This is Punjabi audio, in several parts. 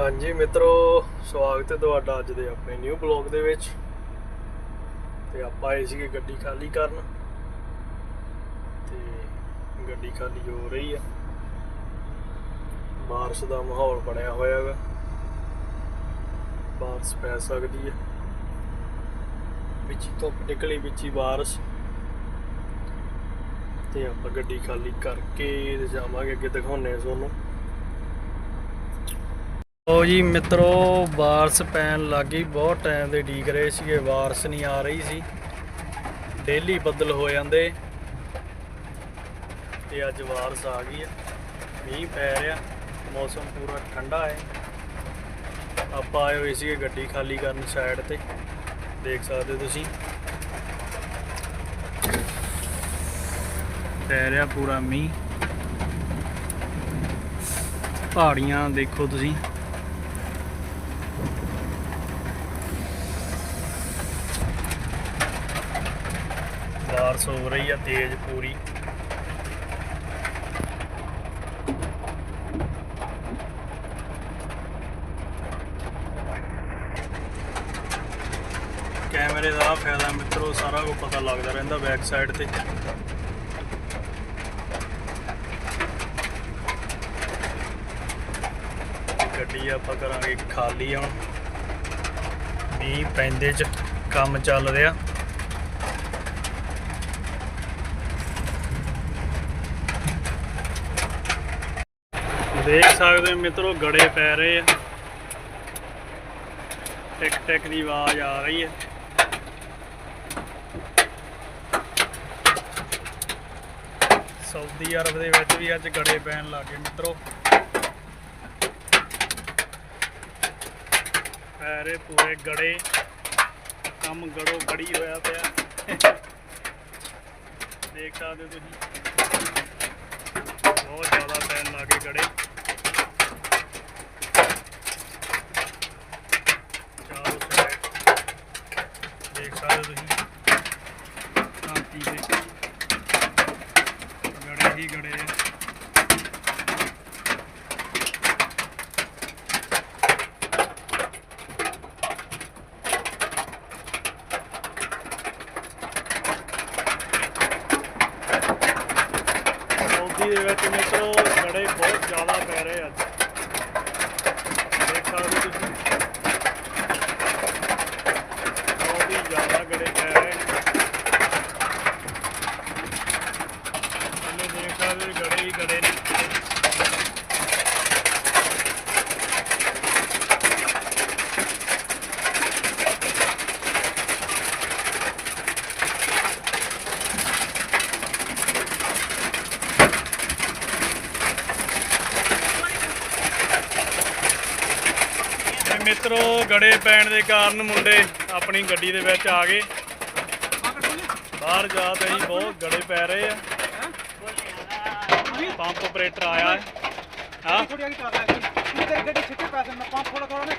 ਹਾਂਜੀ ਮਿੱਤਰੋ, ਸਵਾਗਤ ਹੈ ਤੁਹਾਡਾ ਅੱਜ ਦੇ ਆਪਣੇ ਨਿਊ ਬਲੌਗ ਦੇ ਵਿੱਚ। ਤੇ ਆਪਾਂ ਆਏ ਸੀਗੇ ਗੱਡੀ ਖਾਲੀ ਕਰਨ। ਤੇ ਗੱਡੀ ਖਾਲੀ ਹੋ ਰਹੀ ਆ। ਬਾਰਿਸ਼ ਦਾ ਮਾਹੌਲ ਬਣਿਆ ਹੋਇਆ ਹੈਗਾ ਬਾਰਿਸ਼ ਪੈ ਸਕਦੀ ਹੈ ਵਿੱਚ ਧੁੱਪ ਨਿਕਲੀ, ਵਿੱਚ ਹੀ ਬਾਰਿਸ਼। ਤੇ ਆਪਾਂ ਗੱਡੀ ਖਾਲੀ ਕਰਕੇ ਤੇ ਜਾਵਾਂਗੇ ਅੱਗੇ ਦਿਖਾਉਣੇ ਆ ਤੁਹਾਨੂੰ। ਲੋ ਜੀ ਮਿੱਤਰੋ ਬਾਰਸ ਪੈਣ ਲੱਗੀ ਬਹੁਤ ਟਾਈਮ ਦੇ ਡੀਕ ਰਹੇ ਸੀਗੇ ਬਾਰਸ ਨਹੀਂ ਆ ਰਹੀ ਸੀ। ਡੇਲੀ ਬੱਦਲ ਹੋ ਜਾਂਦੇ। ਤੇ ਅੱਜ ਬਾਰਸ ਆ ਗਈ ਹੈ ਮੀਂਹ ਪੈ ਰਿਹਾ, ਮੌਸਮ ਪੂਰਾ ਠੰਡਾ ਹੈ। ਆਪਾਂ ਆਏ ਹੋਏ ਸੀਗੇ ਗੱਡੀ ਖਾਲੀ ਕਰਨ ਸਾਈਡ ਤੇ। ਦੇਖ ਸਕਦੇ ਹੋ ਤੁਸੀਂ। ਪੈ ਰਿਹਾ ਪੂਰਾ ਮੀਂਹ। ਪਹਾੜੀਆਂ ਦੇਖੋ ਤੁਸੀਂ। ਬਾਰਿਸ਼ ਹੋ ਰਹੀ ਆ, ਤੇਜ਼ ਪੂਰੀ। ਕੈਮਰੇ ਦਾ ਫਾਇਦਾ ਮਿੱਤਰੋ, ਸਾਰਾ ਕੁਝ ਪਤਾ ਲੱਗਦਾ ਰਹਿੰਦਾ ਬੈਕ ਸਾਈਡ ਤੇ। ਗੱਡੀ ਆਪਾਂ ਕਰਾਂਗੇ ਖਾਲੀ ਹੁਣ। ਮੀਂਹ ਪੈਂਦੇ ਚ ਕੰਮ ਚੱਲ ਰਿਹਾ। ਦੇਖ ਸਕਦੇ ਹੋ ਮਿੱਤਰੋ, ਗੜੇ ਪੈ ਰਹੇ ਆ। ਟਿਕ ਟਿਕ ਦੀ ਆਵਾਜ਼ ਆ ਰਹੀ ਹੈ। ਸਾਊਦੀ ਅਰਬ ਦੇ ਵਿੱਚ ਵੀ ਅੱਜ ਗੜੇ ਪੈਣ ਲੱਗੇ ਮਿੱਤਰੋ। ਪੈਰੇ ਪੂਰੇ ਗੜੇ। ਕੰਮ ਗੜੋ ਗੜੀ ਹੋਇਆ ਪਿਆ। ਦੇਖ ਸਕਦੇ ਹੋ ਤੁਸੀਂ। ਬਹੁਤ ਜ਼ਿਆਦਾ ਪੈਣ ਲੱਗੇ ਗੜੇ ਚਾਰੋਂ ਸਾਈਡ ਦੇਖ ਸਕਦੇ ਹੋ ਤੁਸੀਂ ਕਾਂਤੀ ਦੇ ਗੜੇ ਹੀ ਗੜੇ ਆ। ਸਾਊਦੀ ਦੇ ਵਿੱਚ ਮਿੱਤਰੋ, ਗੜੇ ਬਹੁਤ ਜ਼ਿਆਦਾ ਪੈ ਰਹੇ ਅੱਜ। ਦੇਖ ਸਕਦੇ ਹੋ ਤੁਸੀਂ ਬਹੁਤ ਹੀ ਜ਼ਿਆਦਾ ਗੜੇ ਪੈ ਰਹੇ ਨੇ ਥੱਲੇ ਦੇਖ ਸਕਦੇ ਹੋ ਗੜੇ ਹੀ ਗੜੇ ਨੇ ਤੇ ਮਿੱਤਰੋ, ਗੜੇ ਪੈਣ ਦੇ ਕਾਰਨ ਮੁੰਡੇ ਆਪਣੀ ਗੱਡੀ ਦੇ ਵਿੱਚ ਆ ਗਏ। ਬਾਹਰ ਜਾ ਤੇ ਹੀ ਬਹੁਤ ਗੜੇ ਪੈ ਰਹੇ ਆ। ਪੰਪ ਆਪਰੇਟਰ ਆਇਆ ਹੈ। ਹਾਂ? ਥੋੜੀ ਆਗੀ ਕਰ ਲੈ ਤੇਰੀ ਗੱਡੀ ਛਿੱਟੇ ਪੈਸੇ ਮੈਂ ਪੰਪ ਥੋੜਾ ਥੋੜਾ ਨੇ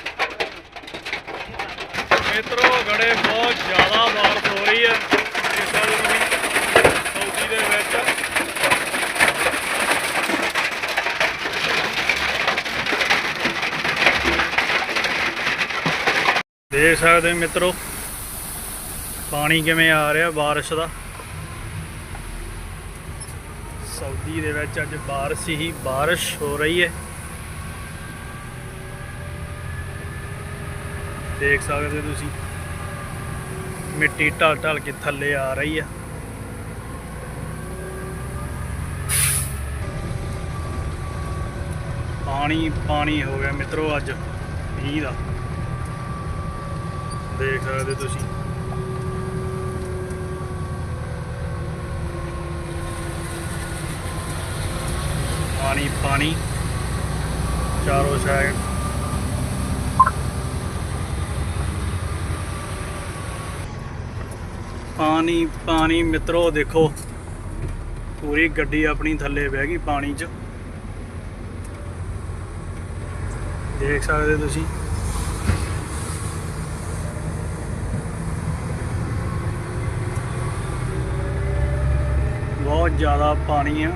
ਮਿੱਤਰੋ, ਗੜੇ ਬਹੁਤ ਜ਼ਿਆਦਾ ਬਾਰਿਸ਼ ਹੋ ਰਹੀ ਹੈ। ਦੇਖ ਸਕਦੇ ਹੋ ਦੇ ਵਿੱਚ ਦੇਖ ਸਕਦੇ ਹੋ ਮਿੱਤਰੋ? ਪਾਣੀ ਕਿਵੇਂ ਆ ਰਿਹਾ ਬਾਰਿਸ਼ ਦਾ? ਸਾਊਦੀ ਦੇ ਵਿੱਚ ਅੱਜ ਬਾਰਿਸ਼ ਹੀ ਬਾਰਿਸ਼ ਹੋ ਰਹੀ ਹੈ। ਦੇਖ ਸਕਦੇ ਹੋ ਤੁਸੀਂ, ਮਿੱਟੀ ਢਲ ਢਲ ਕੇ ਥੱਲੇ ਆ ਰਹੀ ਆ ਪਾਣੀ ਪਾਣੀ ਹੋ ਗਿਆ ਮਿੱਤਰੋ ਅੱਜ ਮੀਂਹ ਦਾ। ਦੇਖ ਸਕਦੇ ਤੁਸੀਂ। ਪਾਣੀ ਪਾਣੀ। ਚਾਰੋਂ ਸਾਈਡ ਪਾਣੀ ਪਾਣੀ, ਮਿੱਤਰੋ, ਦੇਖੋ। ਪੂਰੀ ਗੱਡੀ ਆਪਣੀ ਥੱਲੇ ਬਹਿ ਗਈ ਪਾਣੀ 'ਚ। ਦੇਖ ਸਕਦੇ ਤੁਸੀਂ। ਬਹੁਤ ਜ਼ਿਆਦਾ ਪਾਣੀ ਆ।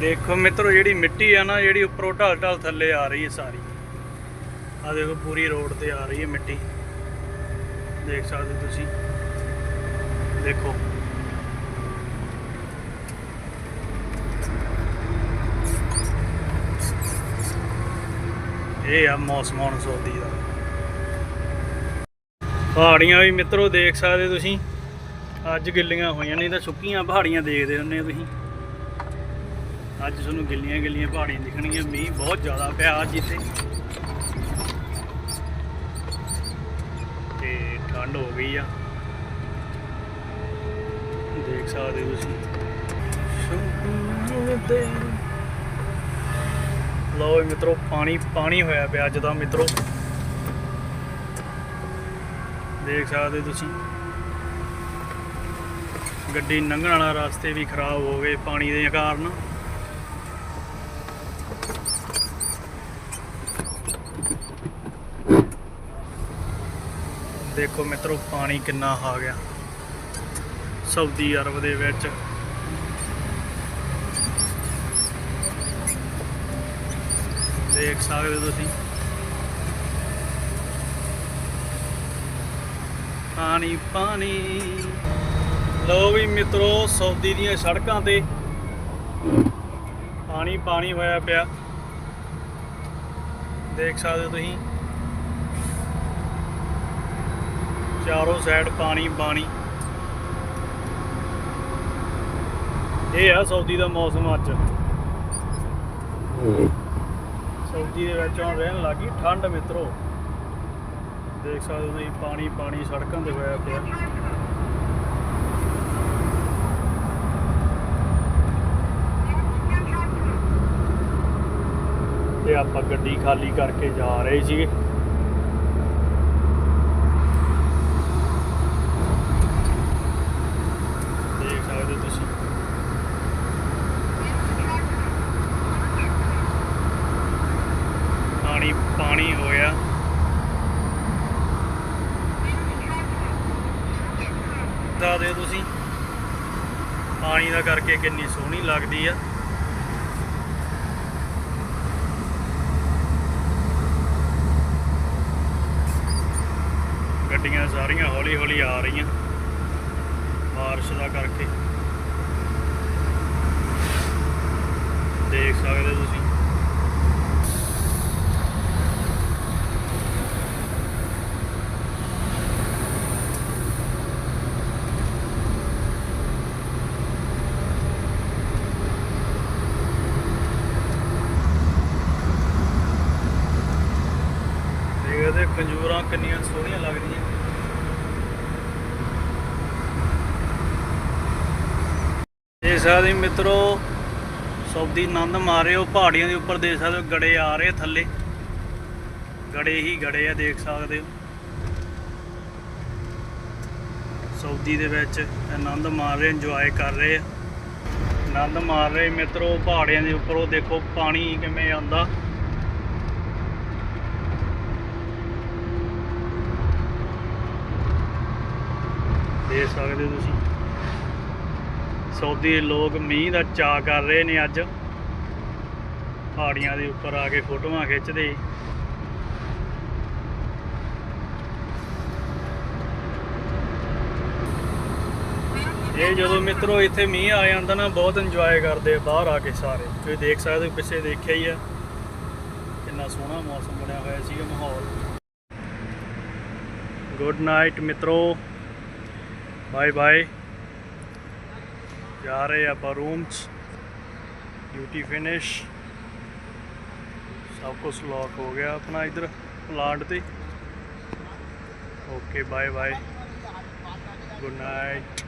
ਦੇਖੋ ਮਿੱਤਰੋ, ਜਿਹੜੀ ਮਿੱਟੀ ਆ ਨਾ, ਜਿਹੜੀ ਉੱਪਰੋਂ ਢਲ ਢਲ ਥੱਲੇ ਆ ਰਹੀ ਹੈ ਸਾਰੀ। ਆ ਦੇਖੋ, ਪੂਰੀ ਰੋਡ ਤੇ ਆ ਰਹੀ ਹੈ ਮਿੱਟੀ। ਦੇਖ ਸਕਦੇ ਤੁਸੀਂ। ਦੇਖੋ। ਇਹ ਆ ਮੌਸਮ ਹੁਣ ਸੋਦੀ ਦਾ। ਪਹਾੜੀਆਂ ਵੀ ਮਿੱਤਰੋ ਦੇਖ ਸਕਦੇ ਤੁਸੀਂ। ਅੱਜ ਗਿੱਲੀਆਂ ਹੋਈਆਂ ਨਹੀਂ ਤਾਂ ਸੁੱਕੀਆਂ ਪਹਾੜੀਆਂ ਦੇਖਦੇ ਹੁੰਨੇ ਤੁਸੀਂ। ਅੱਜ ਤੁਹਾਨੂੰ ਗਿੱਲੀਆਂ ਗਿੱਲੀਆਂ ਪਹਾੜੀਆਂ ਦਿਖਣਗੀਆਂ। ਮੀਂਹ ਬਹੁਤ ਜ਼ਿਆਦਾ ਪਿਆ ਅੱਜ ਇੱਥੇ। ਤੇ ਠੰਡ ਹੋ ਗਈ ਆ। ਦੇਖ ਸਕਦੇ ਹੋ ਤੁਸੀਂ। ਲਓ ਜੀ ਮਿੱਤਰੋ, ਪਾਣੀ ਪਾਣੀ ਹੋਇਆ ਪਿਆ ਅੱਜ ਦਾ ਮਿੱਤਰੋ। ਦੇਖ ਸਕਦੇ ਤੁਸੀਂ। ਗੱਡੀ ਲੰਘਣ ਵਾਲਾ ਰਸਤੇ ਵੀ ਖਰਾਬ ਹੋ ਗਏ ਪਾਣੀ ਦੇ ਕਾਰਨ। ਦੇਖੋ ਮਿੱਤਰੋ, ਪਾਣੀ ਕਿੰਨਾ ਆ ਗਿਆ। ਸਾਊਦੀ ਅਰਬ ਦੇ ਵਿੱਚ। ਦੇਖ ਸਕਦੇ ਹੋ ਤੁਸੀਂ। ਪਾਣੀ ਪਾਣੀ। ਲੋ ਵੀ ਮਿੱਤਰੋ ਸਾਊਦੀ ਦੀਆਂ ਸੜਕਾਂ ਤੇ ਪਾਣੀ ਪਾਣੀ ਹੋਇਆ ਪਿਆ। ਦੇਖ ਸਕਦੇ ਹੋ ਤੁਸੀਂ। ਚਾਰੋਂ ਸਾਈਡ ਪਾਣੀ ਪਾਣੀ। ਇਹ ਆ ਸਾਊਦੀ ਦਾ ਮੌਸਮ ਅੱਜ। ਸਾਊਦੀ ਦੇ ਵਿੱਚ ਹੁਣ ਰਹਿਣ ਲੱਗੀ ਠੰਡ ਮਿੱਤਰੋ। ਦੇਖ ਸਕਦੇ ਹੋ ਤੁਸੀਂ, ਪਾਣੀ ਪਾਣੀ ਸੜਕਾਂ ਤੇ ਹੋਇਆ ਪਿਆ। ਤੇ ਆਪਾਂ ਗੱਡੀ ਖਾਲੀ ਕਰਕੇ ਜਾ ਰਹੇ ਸੀਗੇ ਦੇਖ ਸਕਦੇ ਹੋ ਤੁਸੀਂ ਪਾਣੀ ਪਾਣੀ ਹੋਇਆ ਦੱਸਦੇ ਹੋ ਤੁਸੀਂ। ਪਾਣੀ ਦਾ ਕਰਕੇ ਕਿੰਨੀ ਸੋਹਣੀ ਲੱਗਦੀ ਆ। ਗੱਡੀਆਂ ਸਾਰੀਆਂ ਹੌਲੀ ਹੌਲੀ ਆ ਰਹੀਆਂ। ਬਾਰਿਸ਼ ਦਾ ਕਰਕੇ। ਦੇਖ ਸਕਦੇ ਹੋ ਤੁਸੀਂ ਦੇਖਦੇ ਕੰਜੂਰਾਂ ਕਿੰਨੀਆਂ ਸੋਹਣੀਆਂ ਲੱਗਦੀਆਂ। ਦੇਖ ਸਕਦੇ ਮਿੱਤਰੋ, ਸੌਦੀ ਆਨੰਦ ਮਾਰ ਰਹੇ ਹੋ ਪਹਾੜੀਆਂ ਦੇ ਉੱਪਰ ਦੇਖ ਸਕਦੇ ਹੋ ਗੜੇ ਆ ਰਹੇ ਥੱਲੇ। ਗੜੇ ਹੀ ਗੜੇ ਆ, ਦੇਖ ਸਕਦੇ ਹੋ। ਸੌਦੀ ਦੇ ਵਿੱਚ ਆਨੰਦ ਮਾਰ ਰਹੇ ਇੰਜੋਏ ਕਰ ਰਹੇ ਆਨੰਦ ਮਾਰ ਰਹੇ ਮਿੱਤਰੋ, ਪਹਾੜੀਆਂ ਦੇ ਉੱਪਰ। ਉਹ ਦੇਖੋ ਪਾਣੀ ਕਿਵੇਂ ਆਉਂਦਾ। ਦੇਖ ਸਕਦੇ ਹੋ ਤੁਸੀਂ। ਸਾਊਦੀ ਲੋਕ ਮੀਂਹ ਦਾ ਚਾਅ ਕਰ ਰਹੇ ਨੇ ਅੱਜ। ਪਹਾੜੀਆਂ ਦੇ ਉੱਪਰ ਆ ਕੇ ਫੋਟੋਆਂ ਖਿੱਚਦੇ। ਇਹ ਜਦੋਂ ਮਿੱਤਰੋ, ਇੱਥੇ ਮੀਂਹ ਆ ਜਾਂਦਾ ਨਾ, ਬਹੁਤ ਇੰਜੋਏ ਕਰਦੇ ਬਾਹਰ ਆ ਕੇ ਸਾਰੇ। ਤੁਸੀਂ ਦੇਖ ਸਕਦੇ ਹੋ, ਪਿੱਛੇ ਦੇਖਿਆ ਹੀ ਆ। ਕਿੰਨਾ ਸੋਹਣਾ ਮੌਸਮ ਬਣਿਆ ਹੋਇਆ ਸੀ ਮਾਹੌਲ। ਗੁੱਡ ਨਾਈਟ ਮਿੱਤਰੋ। ਬਾਏ ਬਾਏ ਜਾ ਰਹੇ ਆਪਾਂ ਰੂਮ 'ਚ ਡਿਊਟੀ ਫਿਨਿਸ਼ ਸਭ ਕੁਝ ਲੌਕ ਹੋ ਗਿਆ ਆਪਣਾ ਇਧਰ ਪਲਾਂਟ ਤੇ okay bye bye good night